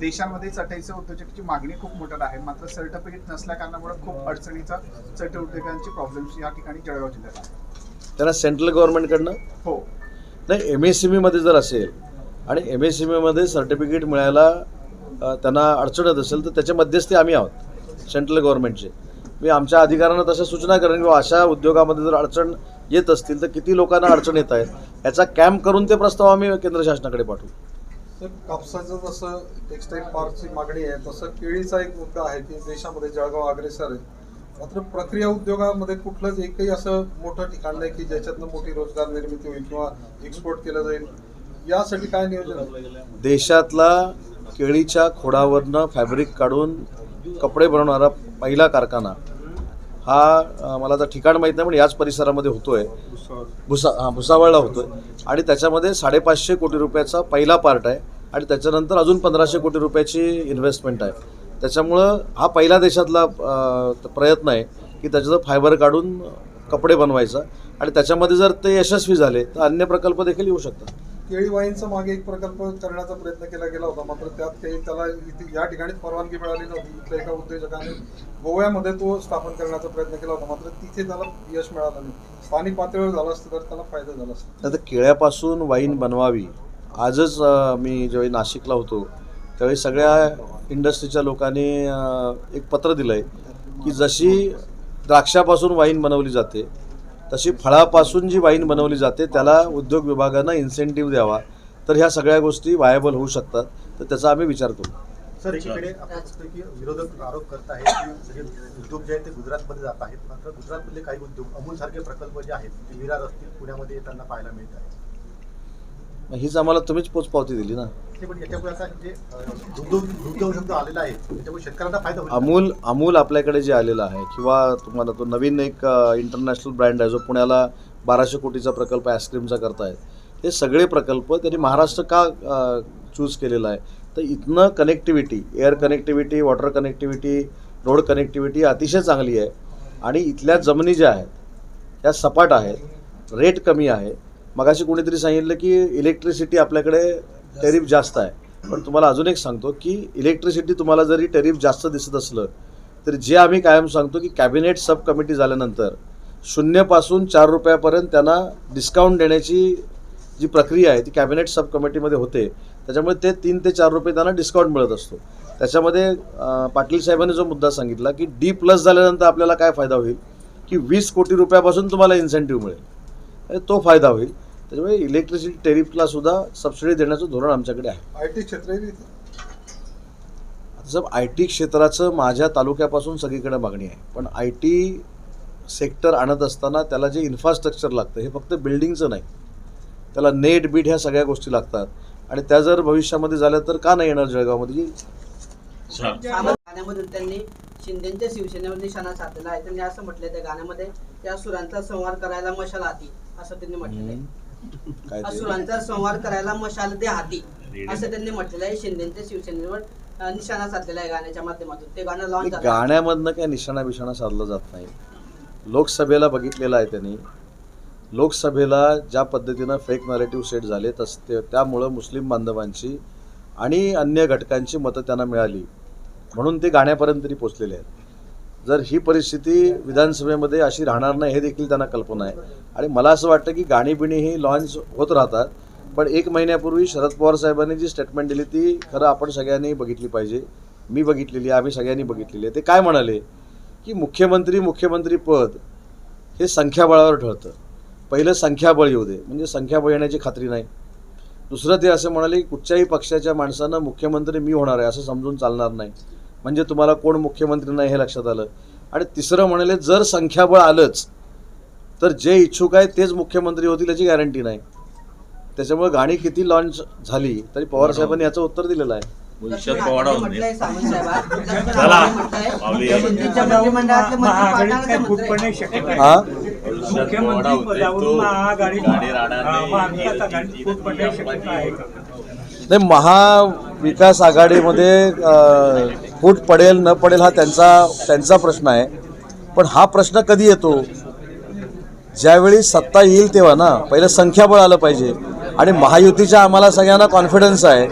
देशांमध्ये चटईचं उद्योजकाची मागणी खूप मोठ्यात आहे. मात्र सर्टिफिकेट नसल्या कारणामुळे खूप अडचणीचा चटई उद्योगांची प्रॉब्लेम्स या ठिकाणी जळगाव जिल्ह्यात आहे. त्यांना सेंट्रल गव्हर्नमेंटकडनं हो. नाही एम एस सी बीमध्ये जर असेल आणि एम एस सी बीमध्ये सर्टिफिकेट मिळायला त्यांना अडचण येत असेल तर त्याचे मध्यस्थी आम्ही आहोत सेंट्रल गव्हर्नमेंटचे मी आमच्या अधिकाऱ्यांना तशा सूचना करेन किंवा अशा उद्योगामध्ये जर अडचण येत असतील तर किती लोकांना अडचण येत आहेत याचा कॅम्प करून ते प्रस्ताव आम्ही केंद्र शासनाकडे पाठवू. तर कापसाचं जसं टेक्सटाईल पार्कची मागणी आहे तसं केळीचा एक मुद्दा आहे की देशामध्ये जळगाव अग्रेसर आहे. मात्र प्रक्रिया उद्योगामध्ये कुठलंच एकही असं मोठं ठिकाण नाही की ज्याच्यातनं मोठी रोजगार निर्मिती होईल किंवा एक्सपोर्ट केलं जाईल. यासाठी काय नियोजन आहे? देशातला केळीच्या खोडावरनं फॅब्रिक काढून कपडे बनवणारा पहिला कारखाना हा मला आता ठिकाण माहीत नाही पण याच परिसरामध्ये होतोय. भुसा हां भुसावळला होतोय. आणि त्याच्यामध्ये साडेपाचशे कोटी रुपयाचा पहिला पार्ट आहे. आणि त्याच्यानंतर अजून पंधराशे कोटी रुपयाची इन्व्हेस्टमेंट आहे. त्याच्यामुळं हा पहिला देशातला प्रयत्न आहे की त्याच्याचं फायबर काढून कपडे बनवायचा. आणि त्याच्यामध्ये जर ते यशस्वी झाले तर अन्य प्रकल्प देखील येऊ शकतात. केळी वाईनचा मागे एक प्रकल्प करण्याचा प्रयत्न केला गेला होता मात्र त्यात काही त्याला इथे या ठिकाणी परवानगी मिळाली नव्हती. इथल्या एका उद्योजकाने गोव्यामध्ये तो स्थापन करण्याचा प्रयत्न केला होता मात्र तिथे त्याला यश मिळालं नाही. स्थानिक पातळीवर झालं असतं तर त्याला फायदा झाला असता. आता केळ्यापासून वाईन बनवावी आजच मी ज्यावेळी नाशिकला होतो त्यावेळी सगळ्या इंडस्ट्रीच्या लोकांनी एक पत्र दिलं आहे की जशी द्राक्षापासून वाईन बनवली जाते तशी फळापासून जी वाईन बनवली जाते त्याला उद्योग विभागानं इन्सेंटिव्ह द्यावा. तर ह्या सगळ्या गोष्टी वायबल होऊ शकतात. तर त्याचा आम्ही विचार करू. सर एकीकडे आपण बघतोय की विरोधक आरोप करत आहेत की सगळे उद्योग जे आहेत ते गुजरातमध्ये जात आहेत. मात्र गुजरातमधले काही उद्योग अमूल सारखे प्रकल्प जे आहेत ते विरार असतील पुण्यामध्ये त्यांना पाहायला मिळत आहेत मग हीच आम्हाला तुम्हीच पोचपावती दिली ना. अमूल अमूल आपल्याकडे जे आलेलं आहे किंवा तुम्हाला तो नवीन एक इंटरनॅशनल ब्रँड आहे जो पुण्याला बाराशे कोटीचा प्रकल्प आईस्क्रीमचा करतायत. हे सगळे प्रकल्प त्यांनी महाराष्ट्र का चूज केलेला आहे? तर इथनं connectivity air connectivity water connectivity road connectivity अतिशय चांगली आहे. आणि इथल्या जमिनी ज्या आहेत त्या सपाट आहेत रेट कमी आहे. मगाशी कोणीतरी सांगितलं की इलेक्ट्रिसिटी आपल्याकडे टेरिफ जास्त आहे. पण तुम्हाला अजून एक सांगतो की इलेक्ट्रिसिटी तुम्हाला जरी टेरिफ जास्त दिसत असलं तरी जे आम्ही कायम सांगतो की कॅबिनेट सब कमिटी झाल्यानंतर शून्यपासून चार रुपयापर्यंत त्यांना डिस्काउंट देण्याची जी प्रक्रिया आहे ती कॅबिनेट सब कमिटीमध्ये होते. त्याच्यामुळे ते तीन ते चार रुपये त्यांना डिस्काउंट मिळत असतो. त्याच्यामध्ये पाटील साहेबांनी जो मुद्दा सांगितला की डी प्लस झाल्यानंतर आपल्याला काय फायदा होईल? की वीस कोटी रुपयापासून तुम्हाला इन्सेंटिव्ह मिळेल. तो फायदा होईल. त्याच्यामुळे इलेक्ट्रिसिटी टेरिफला सुद्धा सबसिडी देण्याचं धोरण आमच्याकडे आहे. आय टी आता साहेब आय टी क्षेत्राचं माझ्या तालुक्यापासून सगळीकडे मागणी आहे. पण आय टी सेक्टर आणत असताना त्याला जे इन्फ्रास्ट्रक्चर लागतं हे फक्त बिल्डिंगचं नाही. त्याला नेट बीट ह्या सगळ्या गोष्टी लागतात. आणि त्या जर भविष्यामध्ये झाल्या तर का नाही येणार जळगावमध्ये? गाण्यामधून त्यांनी शिंदेच्या शिवसेनेवर निशाणा साधलेला आहे त्यांनी असं म्हटलंय त्या गाण्यामध्ये त्या सुरांचा संवार करायला मशाल हाती असं त्यांनी म्हटलेलं आहे काय ते? असुरांचा संवार करायला मशाल दे हाती. असं त्यांनी म्हटलेलं आहे. शिंदेच्या शिवसेनेवर अं, निशाणा साधलेला आहे गाण्याच्या माध्यमातून. ते गाणं लॉन्च झालं. गाण्यामधनं काय निशाणा बिशाणा साधला जात नाही. लोकसभेला बघितलेलं आहे त्यांनी. लोकसभेला ज्या पद्धतीनं फेक नॅरेटिव्ह सेट झाले तस ते त्यामुळं मुस्लिम बांधवांची आणि अन्य घटकांची मतं त्यांना मिळाली. म्हणून ते गाण्यापर्यंत तरी पोचलेले आहेत. जर ही परिस्थिती विधानसभेमध्ये अशी राहणार नाही हे देखील त्यांना कल्पना आहे. आणि मला असं वाटतं की गाणीबिणी ही लॉन्च होत राहतात पण एक महिन्यापूर्वी शरद पवार साहेबांनी जी स्टेटमेंट दिली ती खरं आपण सगळ्यांनी बघितली पाहिजे. मी बघितलेली आहे आम्ही सगळ्यांनी बघितलेली आहे. ते काय म्हणाले? की मुख्यमंत्री मुख्यमंत्री पद हे संख्याबळावर ठरतं. पहिलं संख्याबळ येऊ दे म्हणजे संख्याबळ येण्याची खात्री नाही. दुसरं ते असं म्हणाले की कुठच्याही पक्षाच्या माणसानं मुख्यमंत्री मी होणार आहे असं समजून चालणार नाही. म्हणजे तुम्हाला कोण मुख्यमंत्री नाही हे लक्षात आलं? आणि तिसरं म्हणाले जर संख्याबळ आलंच तर जे इच्छुक आहेत तेच मुख्यमंत्री होतील याची गॅरंटी नाही. त्याच्यामुळे गाणी किती लॉन्च झाली तरी पवार साहेबांनी याचं उत्तर दिलेलं आहे. आहे. हा? नाही. महाविकास विकास आघाडीमध्ये फूट पडेल न पडेल हा त्यांचा त्यांचा प्रश्न आहे. पण हा प्रश्न कधी येतो? ज्यावेळी सत्ता येईल तेव्हा ना. पहिलं संख्याबळ आलं पाहिजे. आणि महायुतीच्या आम्हाला सगळ्यांना कॉन्फिडन्स आहे.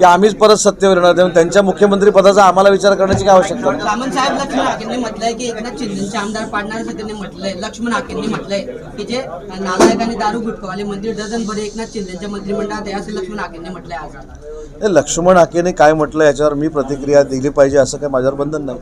की आम्हीच परत सत्तेवर येणार तेव्हा त्यांच्या मुख्यमंत्री पदाचा आम्हाला विचार करण्याची काय आवश्यकता नाही. साहेब लक्ष्मण हाकेंनी म्हटलंय की एकनाथ शिंदेचे आमदार पाडणार असं त्यांनी म्हटलंय. लक्ष्मण हाकेंनी म्हटलंय की जे नालायक आणि दारू गुटखावाले डझन बरे एकनाथ शिंदेच्या मंत्रिमंडळात आहे असं लक्ष्मण हाकेंनी म्हटलंय आज. हे लक्ष्मण हाकेने काय म्हटलं याच्यावर मी प्रतिक्रिया दिली पाहिजे असं काही माझ्यावर बंधन नाही.